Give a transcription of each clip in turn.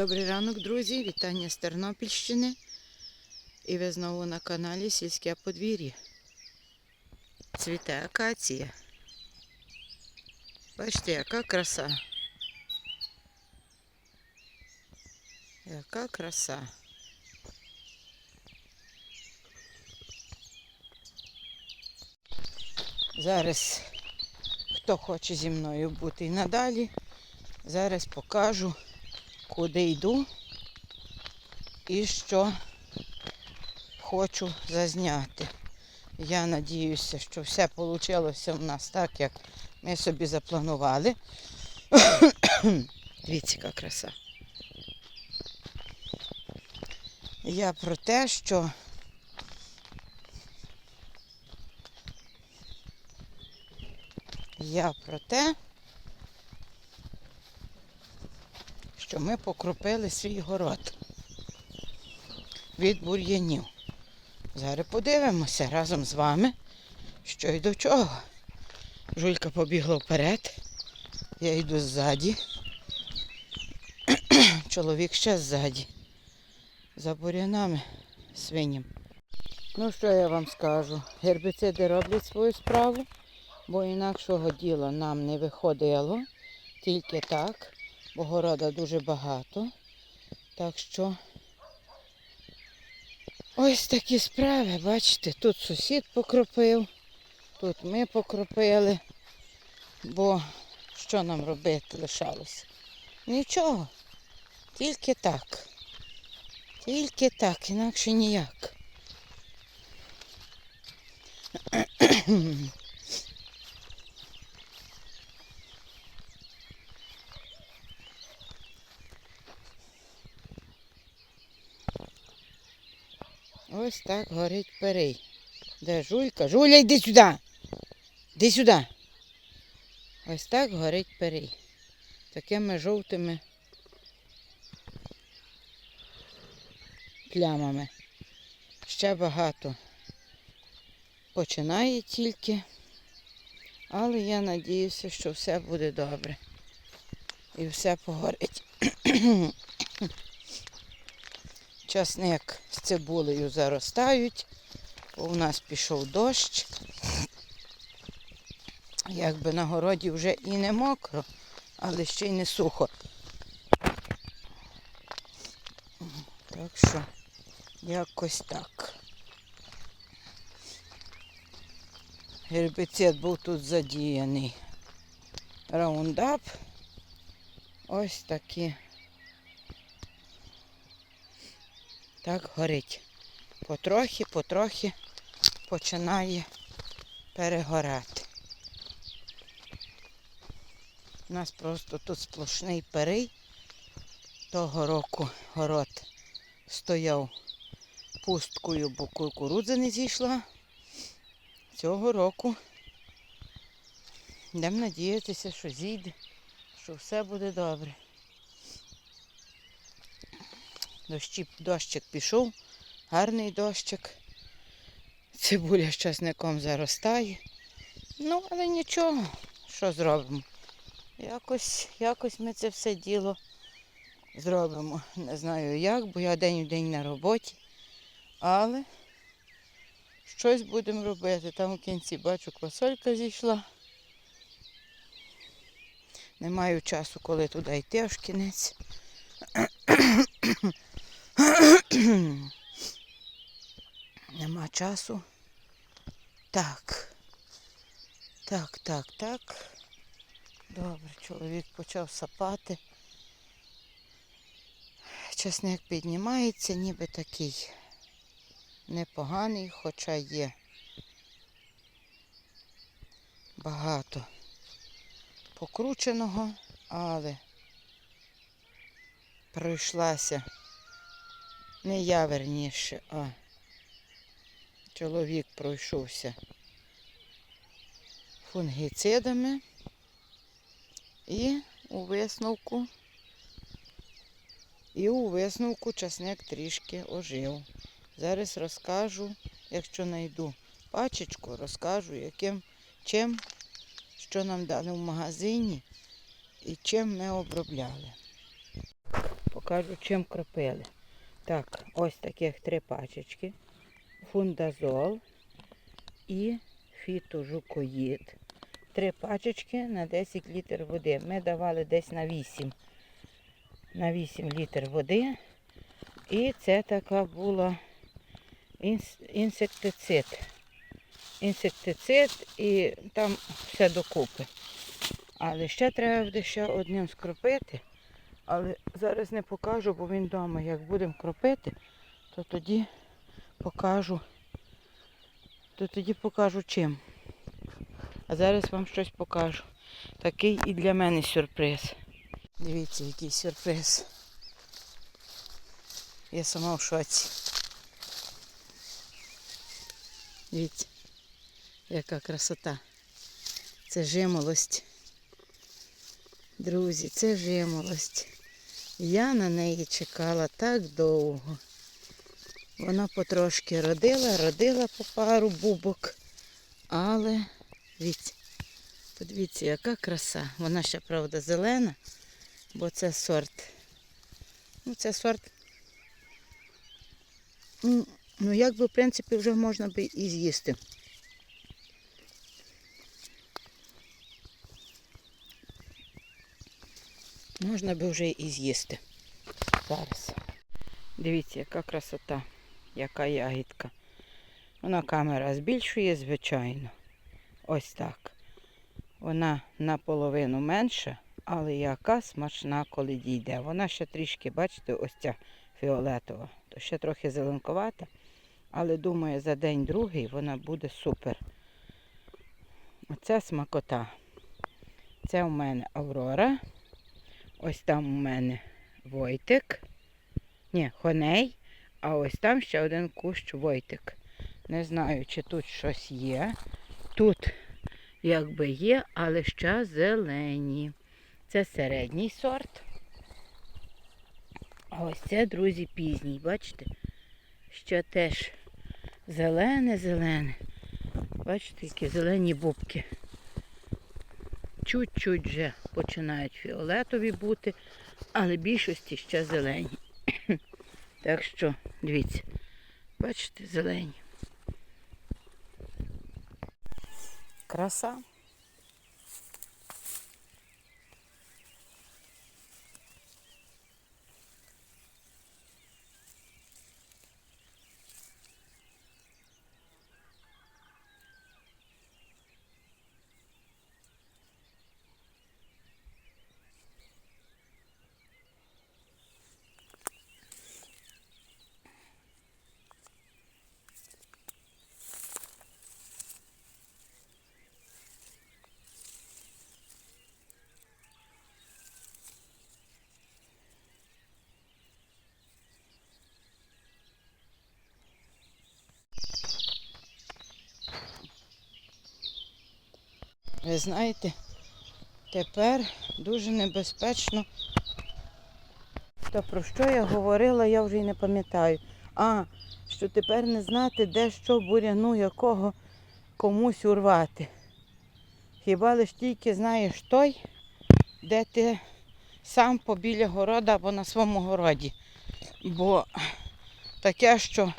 Добрий ранок, друзі! Вітання з Тернопільщини. І ви знову на каналі Сільське подвір'я. Цвіте акація. Бачите, яка краса. Яка краса. Зараз, хто хоче зі мною бути і надалі, зараз покажу куди йду і що хочу зазняти. Я надіюся, що все вийшло в нас так, як ми собі запланували. Дивіться, яка краса. Я про те, що я про те, що ми покропили свій город від бур'янів. Зараз подивимося разом з вами, що й до чого. Жулька побігла вперед, я йду ззаді. Чоловік ще ззаді. За бур'янами свиням. Ну, що я вам скажу? Гербіциди роблять свою справу, бо інакшого діла нам не виходило. Тільки так бо дуже багато. Так що ось такі справи, бачите, тут сусід покропив, тут ми покропили, бо що нам робити лишалося? Нічого. Тільки так. Тільки так, інакше ніяк. Ось так горить перей. Де жулька? Жуля, йди сюди. Йди сюди. Ось так горить перей. Такими жовтими плямами. Ще багато починає тільки, але я надіюся, що все буде добре. І все погорить. Часник з цибулею заростають, бо у нас пішов дощ. Якби на городі вже і не мокро, але ще й не сухо. Так що якось так. Гербіцид був тут задіяний. Раундап. Ось такі. Так горить. Потрохи, потрохи починає перегорати. У нас просто тут сплошний перий. Того року город стояв пусткою, бо кукурудза не зійшла. Цього року йдемо надіятися, що зійде, що все буде добре. Дощі, дощик пішов, гарний дощик. Цибуля з часником заростає. Ну, але нічого, що зробимо. Якось, якось ми це все діло зробимо. Не знаю як, бо я день у день на роботі. Але щось будемо робити. Там у кінці бачу, квасолька зійшла. Не маю часу, коли туди йти аж кінець. Нема часу. Так. Так, так, так. Добре, чоловік почав сапати. Часник піднімається, ніби такий непоганий, хоча є багато покрученого, але пройшлася не я верніше, а чоловік пройшовся фунгіцидами і у висновку, і у висновку часник трішки ожив. Зараз розкажу, якщо знайду пачечку, розкажу, яким, чим, що нам дали в магазині і чим ми обробляли. покажу, чим кропили. Так, ось таких три пачечки. Фундазол і фітожукоїд. Три пачечки на 10 літр води. Ми давали десь на 8. На 8 літр води. І це така була інсектицид. Інсектицид і там все докупи. Але ще треба буде ще одним скропити. Але зараз не покажу, бо він вдома. Як будемо кропити, то тоді покажу. То тоді покажу чим. А зараз вам щось покажу. Такий і для мене сюрприз. Дивіться, який сюрприз. Я сама в шоці. Дивіться, яка красота. Це жимолость. Друзі, це жимолость. Я на неї чекала так довго. Вона потрошки родила, родила по пару бубок. Але, дивіться, подивіться, яка краса. Вона ще, правда, зелена, бо це сорт. Ну, це сорт. Ну, як би, в принципі, вже можна би і з'їсти. Можна би вже і з'їсти. Зараз. Дивіться, яка красота, яка ягідка. Вона камера збільшує, звичайно. Ось так. Вона наполовину менша, але яка смачна, коли дійде. Вона ще трішки, бачите, ось ця фіолетова. То ще трохи зеленкувата. Але думаю, за день-другий вона буде супер. Оце смакота. Це у мене Аврора. Ось там у мене Войтик. Ні, Хоней. А ось там ще один кущ Войтик. Не знаю, чи тут щось є. Тут якби є, але ще зелені. Це середній сорт. А ось це, друзі, пізній, бачите? Ще теж зелене-зелене. Бачите, які зелені бубки. Чуть-чуть вже починають фіолетові бути, але більшості ще зелені. Так що, дивіться, бачите, зелені. Краса. Ви знаєте, тепер дуже небезпечно. Та про що я говорила, я вже й не пам'ятаю. А, що тепер не знати, де що буряну якого комусь урвати. Хіба лиш тільки знаєш той, де ти сам побіля города або на своєму городі. Бо таке, що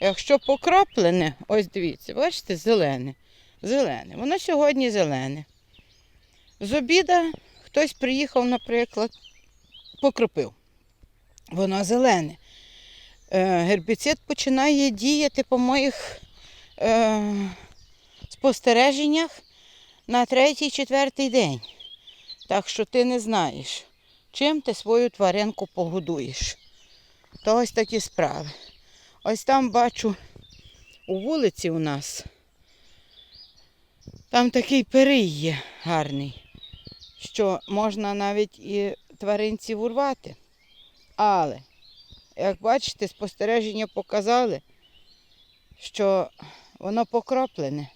якщо покроплене, ось дивіться, бачите, зелене. Зелене. Воно сьогодні зелене. З обіда хтось приїхав, наприклад, покропив. Воно зелене. Е, гербіцид починає діяти по моїх е, спостереженнях на третій-четвертий день. Так що ти не знаєш, чим ти свою тваринку погодуєш. То ось такі справи. Ось там бачу у вулиці у нас. Там такий перий є гарний, що можна навіть і тваринців урвати. Але, як бачите, спостереження показали, що воно покроплене.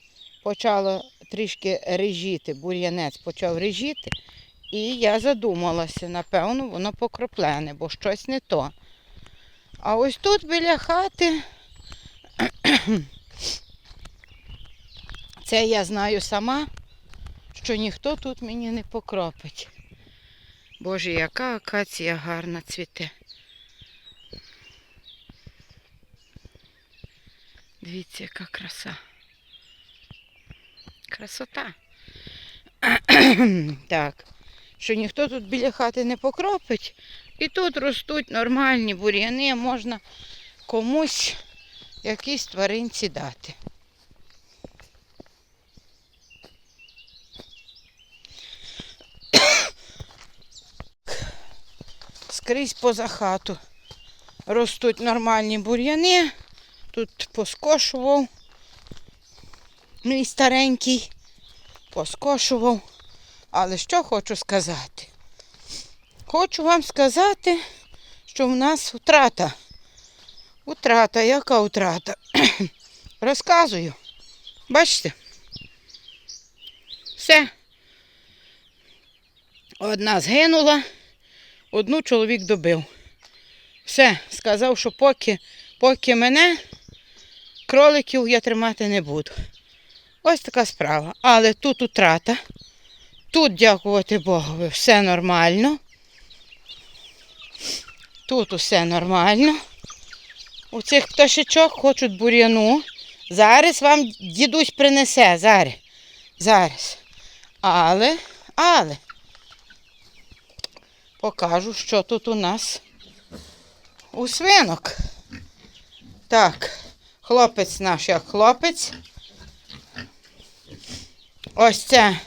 Почало трішки режіти, бур'янець почав режіти. І я задумалася, напевно, воно покроплене, бо щось не то. А ось тут біля хати це я знаю сама, що ніхто тут мені не покропить. Боже, яка акація гарна цвіте. Дивіться, яка краса. Красота. так, що ніхто тут біля хати не покропить. І тут ростуть нормальні бур'яни, можна комусь якісь тваринці дати. Скрізь поза хату ростуть нормальні бур'яни. Тут поскошував мій старенький, поскошував. Але що хочу сказати? Хочу вам сказати, що в нас втрата. Утрата, яка утрата? Розказую. Бачите? Все. Одна згинула, одну чоловік добив. Все, сказав, що поки, поки мене, кроликів я тримати не буду. Ось така справа. Але тут утрата. Тут, дякувати Богові, все нормально. Тут усе нормально. У цих пташечок хочуть бур'яну. Зараз вам дідусь принесе. Зараз. Зараз. Але, але покажу, що тут у нас у свинок. Так, хлопець наш як хлопець. Ось це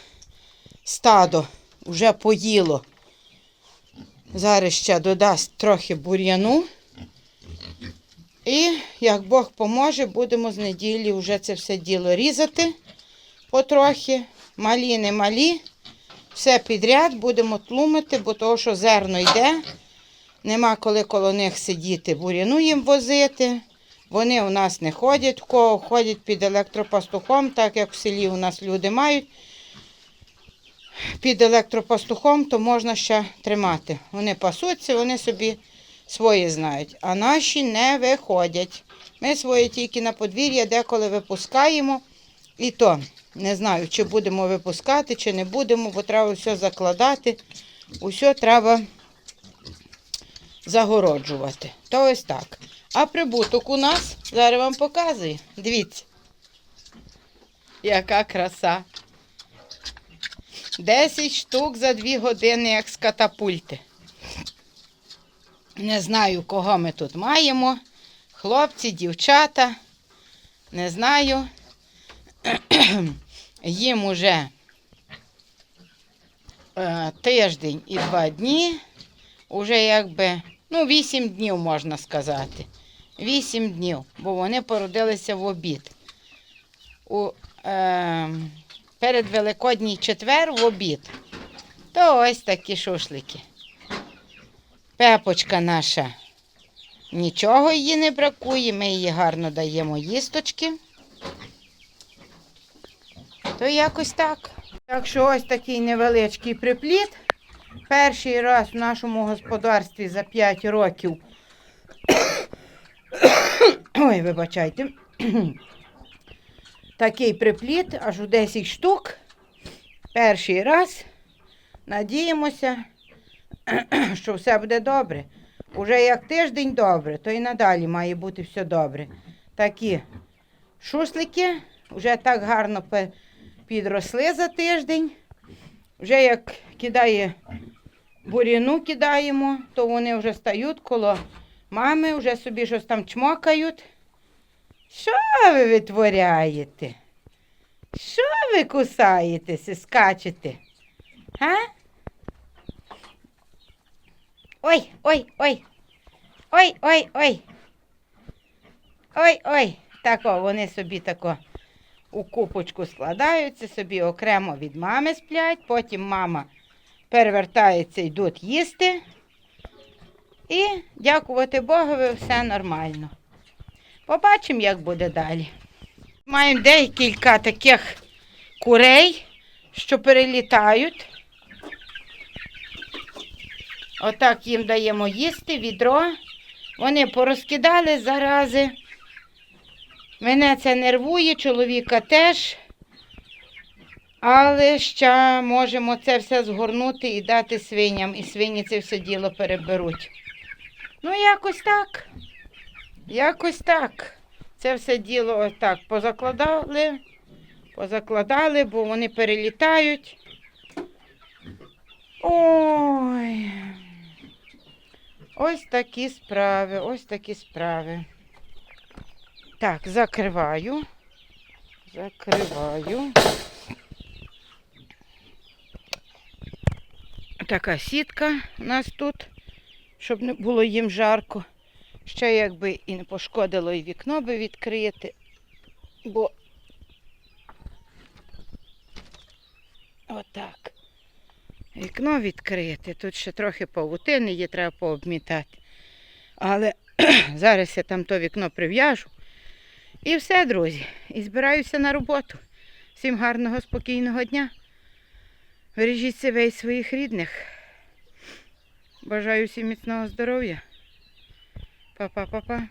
стадо вже поїло. Зараз ще додасть трохи бур'яну. І, як Бог поможе, будемо з неділі вже це все діло різати потрохи. Малі, не малі. Все підряд будемо тлумити, бо того, що зерно йде. Нема коли коло них сидіти, бур'яну їм возити. Вони у нас не ходять, в кого ходять під електропастухом, так як в селі у нас люди мають. Під електропастухом, то можна ще тримати. Вони пасуться, вони собі свої знають, а наші не виходять. Ми свої тільки на подвір'я деколи випускаємо. І то не знаю, чи будемо випускати, чи не будемо, бо треба все закладати. Усе треба загороджувати. То ось так. А прибуток у нас зараз вам показую. Дивіться. Яка краса. 10 штук за 2 години, як з катапульти. Не знаю, кого ми тут маємо. Хлопці, дівчата. Не знаю. Їм уже е, тиждень і два дні. Уже якби, ну, вісім днів можна сказати. Вісім днів, бо вони породилися в обід. У, е, перед Великодній четвер в обід. То ось такі шушлики. Пепочка наша. Нічого її не бракує, ми їй гарно даємо їсточки. То якось так. Так що ось такий невеличкий припліт. Перший раз в нашому господарстві за 5 років. Ой, вибачайте. Такий припліт, аж у 10 штук. Перший раз. Надіємося, що все буде добре. Уже як тиждень добре, то і надалі має бути все добре. Такі шуслики вже так гарно підросли за тиждень. Вже як кидає буріну кидаємо, то вони вже стають коло мами, вже собі щось там чмокають. Що ви витворяєте? Що ви кусаєтеся, скачете? Га? Ой, ой, ой. Ой, ой, ой. Ой, ой. Тако, вони собі тако у купочку складаються, собі окремо від мами сплять, потім мама перевертається, йдуть їсти. І, дякувати Богові, все нормально. Побачимо, як буде далі. Маємо декілька таких курей, що перелітають. Отак їм даємо їсти, відро. Вони порозкидали зарази. Мене це нервує, чоловіка теж. Але ще можемо це все згорнути і дати свиням, і свині це все діло переберуть. Ну, якось так. Якось так. Це все діло отак позакладали, позакладали, бо вони перелітають. Ой. Ось такі справи, ось такі справи. Так, закриваю. Закриваю. Така сітка у нас тут, щоб не було їм жарко. Ще якби і не пошкодило і вікно би відкрити, бо отак. Вікно відкрити. Тут ще трохи павутини є, треба пообмітати. Але зараз я там то вікно прив'яжу. І все, друзі. І збираюся на роботу. Всім гарного, спокійного дня. Бережіть себе і своїх рідних. Бажаю всім міцного здоров'я. Па-па-па-па.